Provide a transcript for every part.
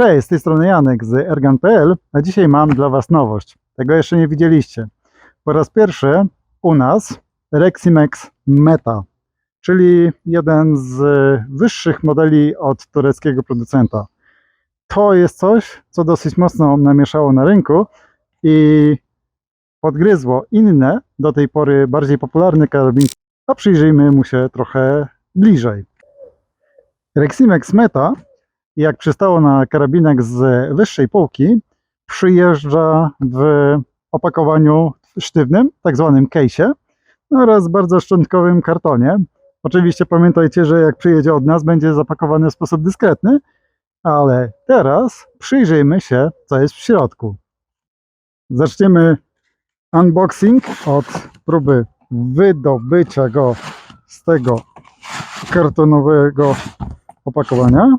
Cześć, z tej strony Janek z ergan.pl, a dzisiaj mam dla Was nowość. Tego jeszcze nie widzieliście. Po raz pierwszy u nas Reximex Meta, czyli jeden z wyższych modeli od tureckiego producenta. To jest coś, co dosyć mocno namieszało na rynku i podgryzło inne, do tej pory bardziej popularne karabinki, a przyjrzyjmy mu się trochę bliżej. Reximex Meta jak przystało na karabinek z wyższej półki, przyjeżdża w opakowaniu sztywnym, tak zwanym case'ie oraz bardzo szczątkowym kartonie. Oczywiście pamiętajcie, że jak przyjedzie od nas, będzie zapakowany w sposób dyskretny, ale teraz przyjrzyjmy się, co jest w środku. Zaczniemy unboxing od próby wydobycia go z tego kartonowego opakowania.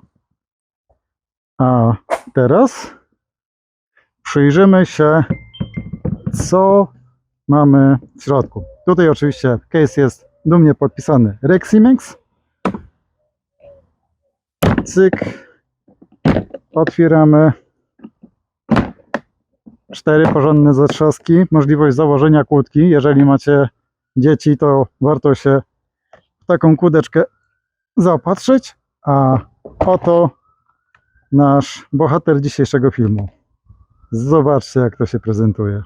A teraz przyjrzymy się, co mamy w środku. Tutaj oczywiście case jest dumnie podpisany Reximex. Cyk. Otwieramy. Cztery porządne zatrzaski. Możliwość założenia kłódki. Jeżeli macie dzieci, to warto się w taką kłódeczkę zaopatrzyć. A oto nasz bohater dzisiejszego filmu. Zobaczcie, jak to się prezentuje.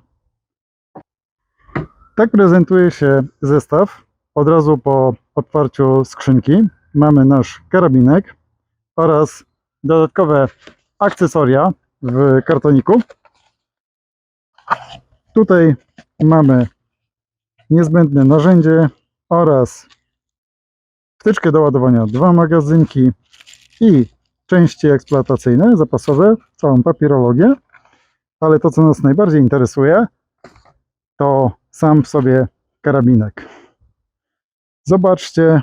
Tak prezentuje się zestaw. Od razu po otwarciu skrzynki mamy nasz karabinek oraz dodatkowe akcesoria w kartoniku. Tutaj mamy niezbędne narzędzie oraz wtyczkę do ładowania, dwa magazynki i części eksploatacyjne, zapasowe, całą papierologię, ale to, co nas najbardziej interesuje, to sam w sobie karabinek. Zobaczcie,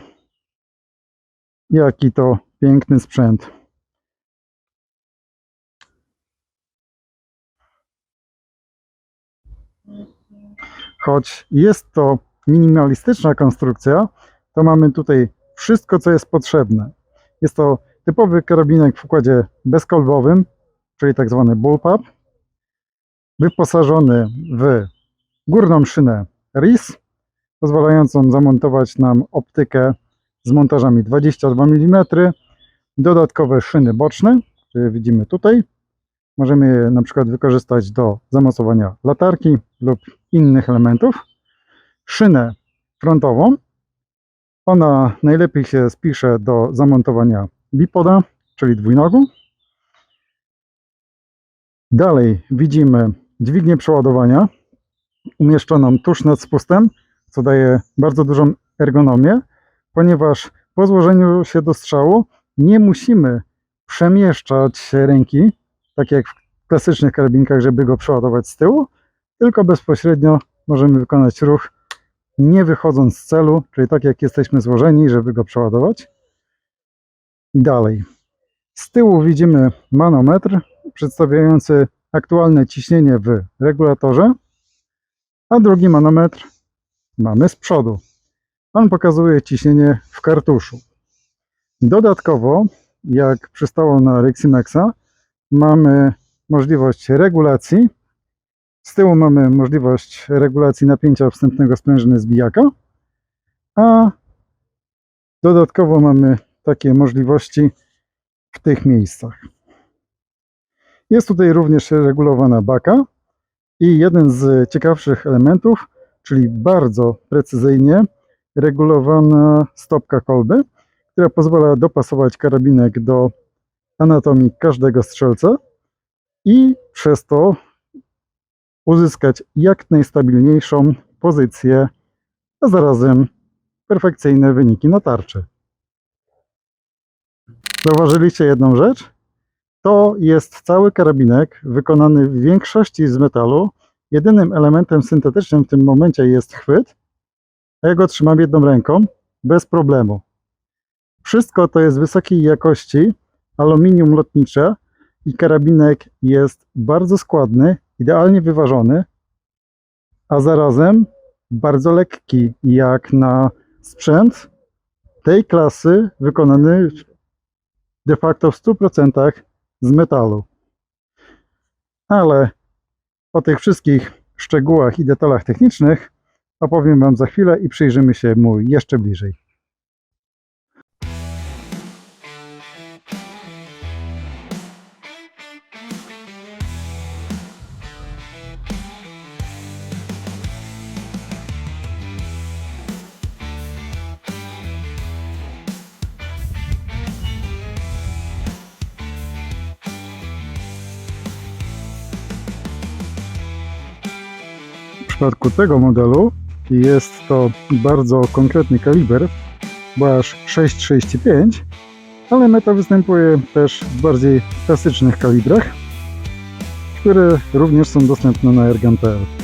jaki to piękny sprzęt. Choć jest to minimalistyczna konstrukcja, to mamy tutaj wszystko, co jest potrzebne. Jest to typowy karabinek w układzie bezkolbowym, czyli tak zwany bullpup, wyposażony w górną szynę RIS, pozwalającą zamontować nam optykę z montażami 22 mm, dodatkowe szyny boczne, które widzimy tutaj. Możemy je na przykład wykorzystać do zamocowania latarki lub innych elementów. Szynę frontową. Ona najlepiej się spisze do zamontowania bipoda, czyli dwójnogu. Dalej widzimy dźwignię przeładowania umieszczoną tuż nad spustem, co daje bardzo dużą ergonomię, ponieważ po złożeniu się do strzału nie musimy przemieszczać ręki, tak jak w klasycznych karabinkach, żeby go przeładować z tyłu, tylko bezpośrednio możemy wykonać ruch nie wychodząc z celu, czyli tak jak jesteśmy złożeni, żeby go przeładować. Dalej. Z tyłu widzimy manometr przedstawiający aktualne ciśnienie w regulatorze, a drugi manometr mamy z przodu. On pokazuje ciśnienie w kartuszu. Dodatkowo, jak przystało na Reximexa, mamy możliwość regulacji. Z tyłu mamy możliwość regulacji napięcia wstępnego sprężyny zbijaka, a dodatkowo mamy takie możliwości w tych miejscach. Jest tutaj również regulowana baka i jeden z ciekawszych elementów, czyli bardzo precyzyjnie regulowana stopka kolby, która pozwala dopasować karabinek do anatomii każdego strzelca i przez to uzyskać jak najstabilniejszą pozycję, a zarazem perfekcyjne wyniki na tarczy. Zauważyliście jedną rzecz? To jest cały karabinek wykonany w większości z metalu. Jedynym elementem syntetycznym w tym momencie jest chwyt, a ja go trzymam jedną ręką bez problemu. Wszystko to jest wysokiej jakości aluminium lotnicze i karabinek jest bardzo składny, idealnie wyważony, a zarazem bardzo lekki, jak na sprzęt tej klasy wykonany de facto w 100% z metalu. Ale o tych wszystkich szczegółach i detalach technicznych opowiem Wam za chwilę i przyjrzymy się mu jeszcze bliżej. Przypadku tego modelu jest to bardzo konkretny kaliber, bo aż 6,65, ale meta występuje też w bardziej klasycznych kalibrach, które również są dostępne na Ergan.pl.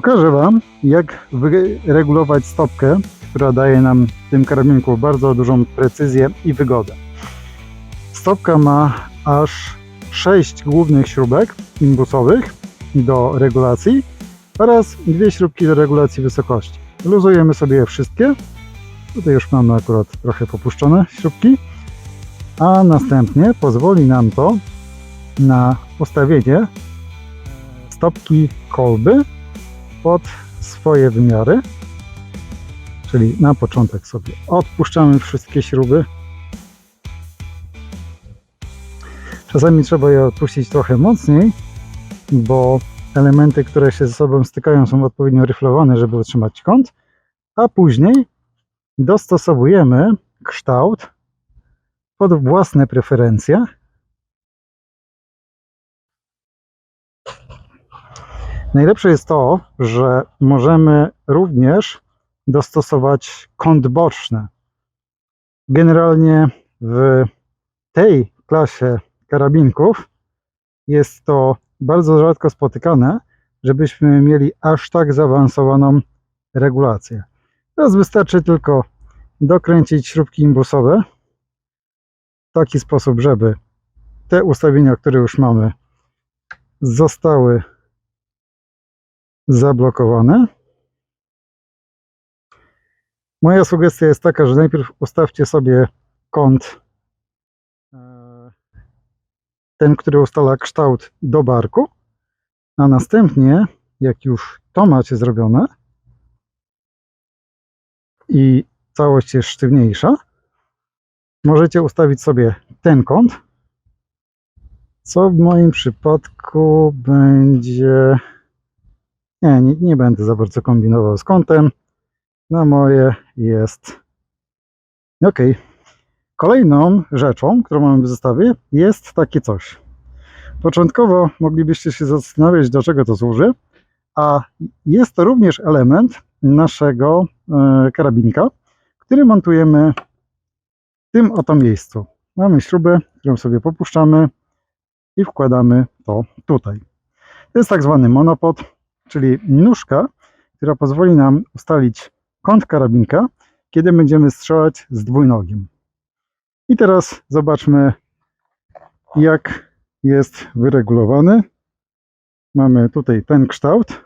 Pokażę Wam, jak wyregulować stopkę, która daje nam w tym karabinku bardzo dużą precyzję i wygodę. Stopka ma aż 6 głównych śrubek imbusowych do regulacji oraz dwie śrubki do regulacji wysokości. Luzujemy sobie je wszystkie. Tutaj już mamy akurat trochę popuszczone śrubki, a następnie pozwoli nam to na ustawienie stopki kolby pod swoje wymiary. Czyli na początek sobie odpuszczamy wszystkie śruby. Czasami trzeba je odpuścić trochę mocniej, bo elementy, które się ze sobą stykają, są odpowiednio ryflowane, żeby utrzymać kąt, a później dostosowujemy kształt pod własne preferencje. Najlepsze jest to, że możemy również dostosować kąt boczny. Generalnie w tej klasie karabinków jest to bardzo rzadko spotykane, żebyśmy mieli aż tak zaawansowaną regulację. Teraz wystarczy tylko dokręcić śrubki imbusowe w taki sposób, żeby te ustawienia, które już mamy, zostały zablokowane. Moja sugestia jest taka, że najpierw ustawcie sobie kąt, e, ten, który ustala kształt do barku, a następnie, jak już to macie zrobione i całość jest sztywniejsza, możecie ustawić sobie ten kąt, co w moim przypadku będzie nie, nie, nie będę za bardzo kombinował z kątem. Na moje jest ok. Kolejną rzeczą, którą mamy w zestawie, jest takie coś. Początkowo moglibyście się zastanawiać, do czego to służy, a jest to również element naszego e, karabinka, który montujemy w tym oto miejscu. Mamy śrubę, którą sobie popuszczamy i wkładamy to tutaj. To jest tak zwany monopod czyli nóżka, która pozwoli nam ustalić kąt karabinka, kiedy będziemy strzelać z dwójnogiem. I teraz zobaczmy, jak jest wyregulowany. Mamy tutaj ten kształt.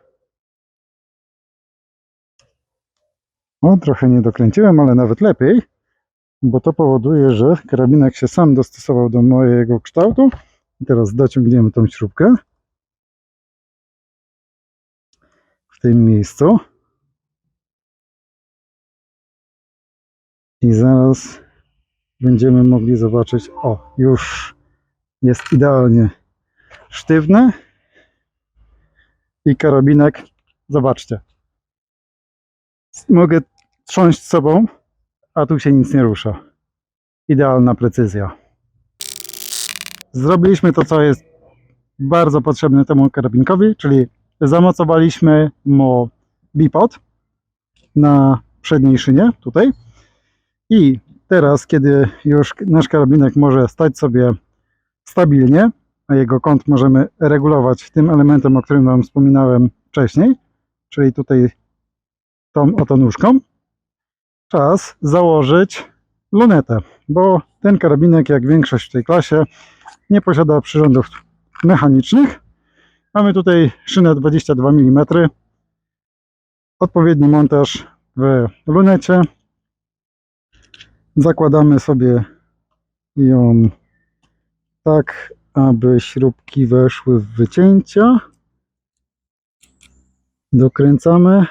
O, trochę nie dokręciłem, ale nawet lepiej, bo to powoduje, że karabinek się sam dostosował do mojego kształtu. I teraz dociągniemy tą śrubkę. Tym miejscu. I zaraz będziemy mogli zobaczyć, o, już jest idealnie sztywny i karabinek, zobaczcie, mogę trząść sobą, a tu się nic nie rusza. Idealna precyzja. Zrobiliśmy to, co jest bardzo potrzebne temu karabinkowi, czyli zamocowaliśmy mu bipod na przedniej szynie, tutaj. I teraz, kiedy już nasz karabinek może stać sobie stabilnie, a jego kąt możemy regulować tym elementem, o którym Wam wspominałem wcześniej, czyli tutaj tą oto nóżką, czas założyć lunetę, bo ten karabinek, jak większość w tej klasie, nie posiada przyrządów mechanicznych. Mamy tutaj szynę 22 mm, odpowiedni montaż w lunecie. Zakładamy sobie ją tak, aby śrubki weszły w wycięcia. Dokręcamy.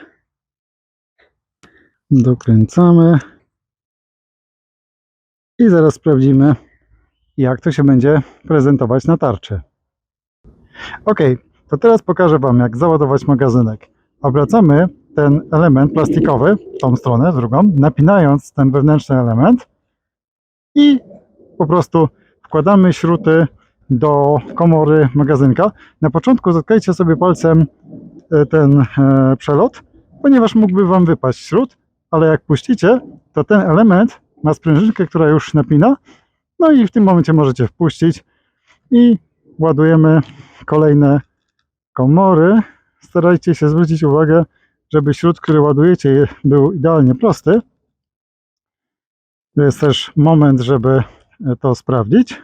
Dokręcamy. I zaraz sprawdzimy, jak to się będzie prezentować na tarczy. Ok, to teraz pokażę Wam, jak załadować magazynek. Obracamy ten element plastikowy, tą stronę, drugą, napinając ten wewnętrzny element i po prostu wkładamy śruty do komory magazynka. Na początku zatkajcie sobie palcem e, ten e, przelot, ponieważ mógłby Wam wypaść śrut, ale jak puścicie, to ten element ma sprężynkę, która już napina, no i w tym momencie możecie wpuścić i ładujemy kolejne komory. Starajcie się zwrócić uwagę, żeby śrut, który ładujecie, był idealnie prosty. To jest też moment, żeby to sprawdzić.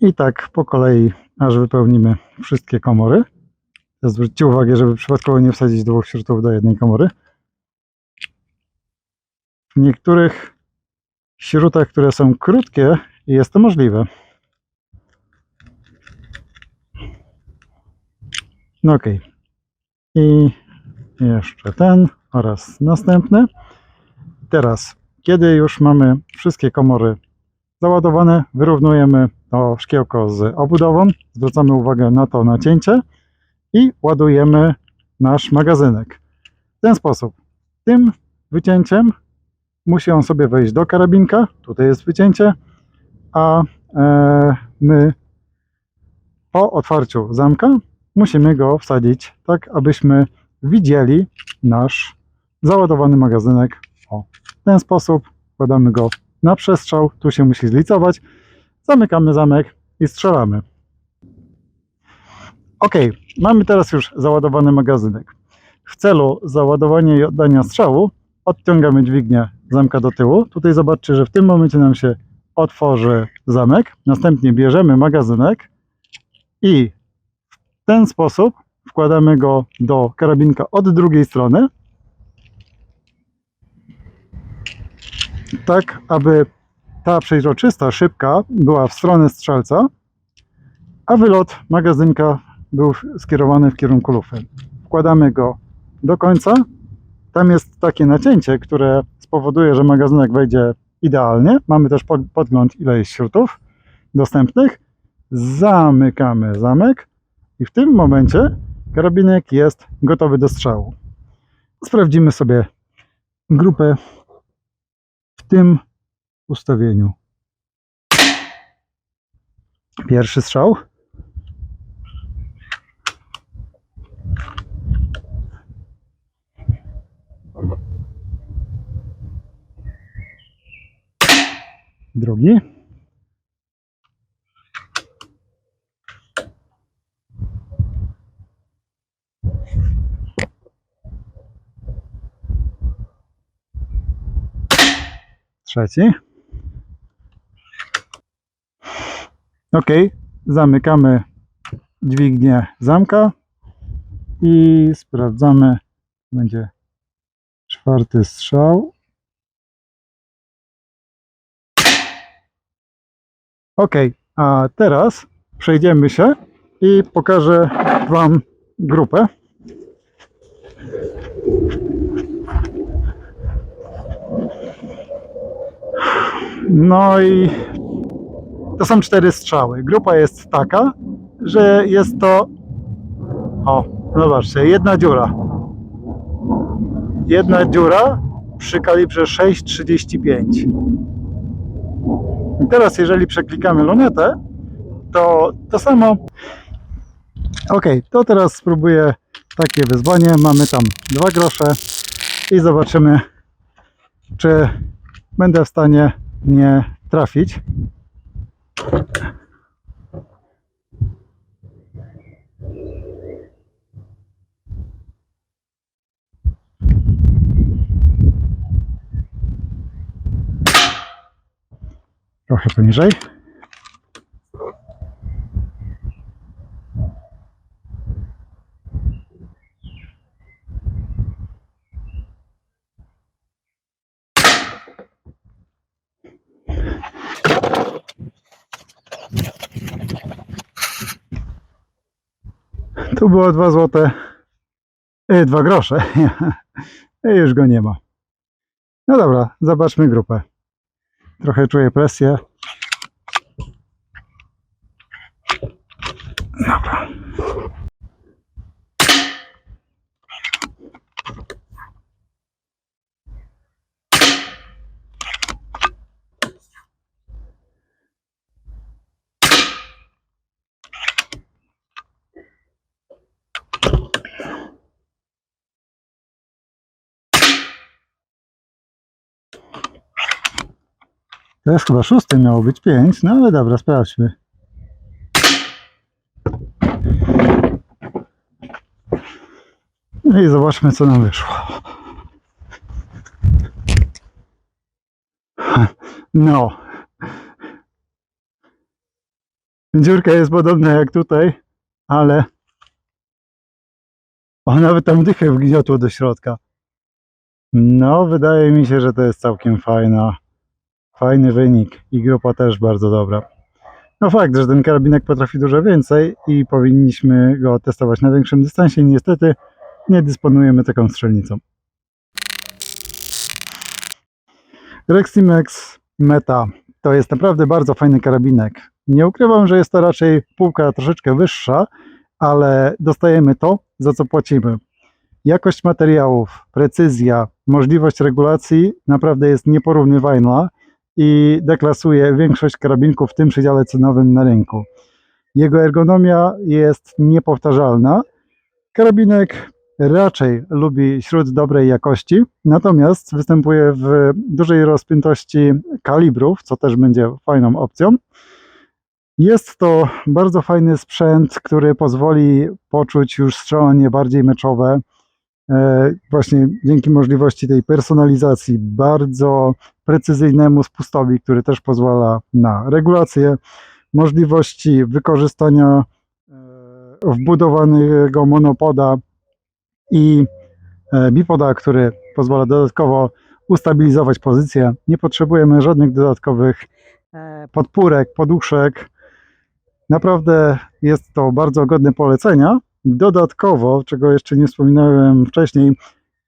I tak po kolei, aż wypełnimy wszystkie komory. Zwróćcie uwagę, żeby przypadkowo nie wsadzić dwóch śrutów do jednej komory. W niektórych śrutach, które są krótkie, jest to możliwe. No ok. I jeszcze ten oraz następny. Teraz, kiedy już mamy wszystkie komory załadowane, wyrównujemy to szkiełko z obudową, zwracamy uwagę na to nacięcie i ładujemy nasz magazynek. W ten sposób. Tym wycięciem musi on sobie wejść do karabinka. Tutaj jest wycięcie, a e, my po otwarciu zamka musimy go wsadzić tak, abyśmy widzieli nasz załadowany magazynek. O, w ten sposób wkładamy go na przestrzał, tu się musi zlicować, zamykamy zamek i strzelamy. Ok, mamy teraz już załadowany magazynek. W celu załadowania i oddania strzału odciągamy dźwignię zamka do tyłu. Tutaj zobaczcie, że w tym momencie nam się otworzy zamek. Następnie bierzemy magazynek i w ten sposób wkładamy go do karabinka od drugiej strony. Tak, aby ta przejrzysta szybka była w stronę strzelca, a wylot magazynka był skierowany w kierunku lufy. Wkładamy go do końca. Tam jest takie nacięcie, które spowoduje, że magazynek wejdzie idealnie. Mamy też pod- podgląd, ile jest śrutów dostępnych. Zamykamy zamek i w tym momencie karabinek jest gotowy do strzału. Sprawdzimy sobie grupę w tym ustawieniu. Pierwszy strzał. Drugi. Trzeci. Ok, zamykamy dźwignię zamka i sprawdzamy. Będzie czwarty strzał. Ok, a teraz przejdziemy się i pokażę Wam grupę. No i to są cztery strzały. Grupa jest taka, że jest to. O, zobaczcie, jedna dziura. Jedna dziura przy kalibrze 6,35. I teraz, jeżeli przeklikamy lunetę, to to samo Ok, to teraz spróbuję takie wyzwanie. Mamy tam dwa grosze i zobaczymy, czy będę w stanie nie trafić. Trochę poniżej. Tu było 2 złote, e, 2 grosze. I już go nie ma. No dobra, zobaczmy grupę. Trochę czuję presję. Dobra. To jest chyba szósty miało być pięć, no ale dobra, sprawdźmy. No i zobaczmy, co nam wyszło. No. Dziurka jest podobna jak tutaj, ale o, nawet tam dychę wgniotło do środka. No, wydaje mi się, że to jest całkiem fajna, fajny wynik i grupa też bardzo dobra. No fakt, że ten karabinek potrafi dużo więcej i powinniśmy go testować na większym dystansie. Niestety nie dysponujemy taką strzelnicą. Reximex Meta to jest naprawdę bardzo fajny karabinek. Nie ukrywam, że jest to raczej półka troszeczkę wyższa, ale dostajemy to, za co płacimy. Jakość materiałów, precyzja, możliwość regulacji naprawdę jest nieporównywalna i deklasuje większość karabinków w tym przedziale cenowym na rynku. Jego ergonomia jest niepowtarzalna. Karabinek raczej lubi śród dobrej jakości, natomiast występuje w dużej rozpiętości kalibrów, co też będzie fajną opcją. Jest to bardzo fajny sprzęt, który pozwoli poczuć już strzelanie bardziej meczowe. E, Właśnie dzięki możliwości tej personalizacji, bardzo precyzyjnemu spustowi, który też pozwala na regulację, możliwości wykorzystania e, wbudowanego monopoda i e, bipoda, który pozwala dodatkowo ustabilizować pozycję. Nie potrzebujemy żadnych dodatkowych e, podpórek, poduszek. Naprawdę jest to bardzo godne polecenia. Dodatkowo, czego jeszcze nie wspominałem wcześniej,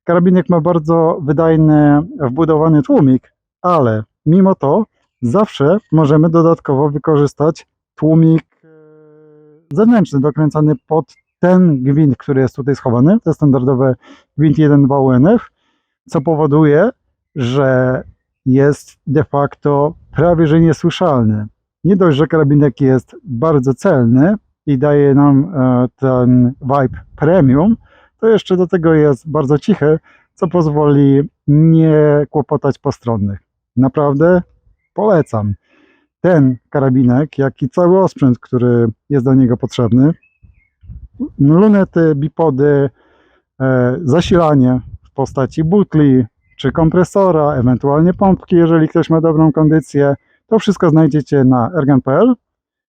karabinek ma bardzo wydajny wbudowany tłumik, ale mimo to zawsze możemy dodatkowo wykorzystać tłumik e, zewnętrzny, dokręcany pod ten gwint, który jest tutaj schowany. To jest standardowy gwint 1.2 UNF, co powoduje, że jest de facto prawie że niesłyszalny. Nie dość, że karabinek jest bardzo celny i daje nam e, ten vibe premium, to jeszcze do tego jest bardzo cichy, co pozwoli nie kłopotać postronnych. Naprawdę polecam. Ten karabinek, jak i cały osprzęt, który jest do niego potrzebny, lunety, bipody, e, zasilanie w postaci butli czy kompresora, ewentualnie pompki, jeżeli ktoś ma dobrą kondycję. To wszystko znajdziecie na ergan.pl.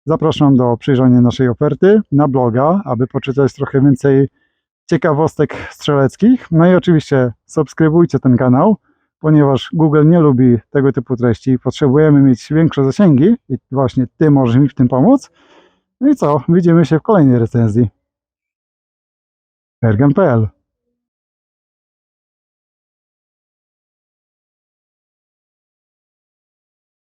Zapraszam do przyjrzenia naszej oferty na bloga, aby poczytać trochę więcej ciekawostek strzeleckich. No i oczywiście subskrybujcie ten kanał, ponieważ Google nie lubi tego typu treści. Potrzebujemy mieć większe zasięgi i właśnie Ty możesz mi w tym pomóc. No i co? Widzimy się w kolejnej recenzji. ergan.pl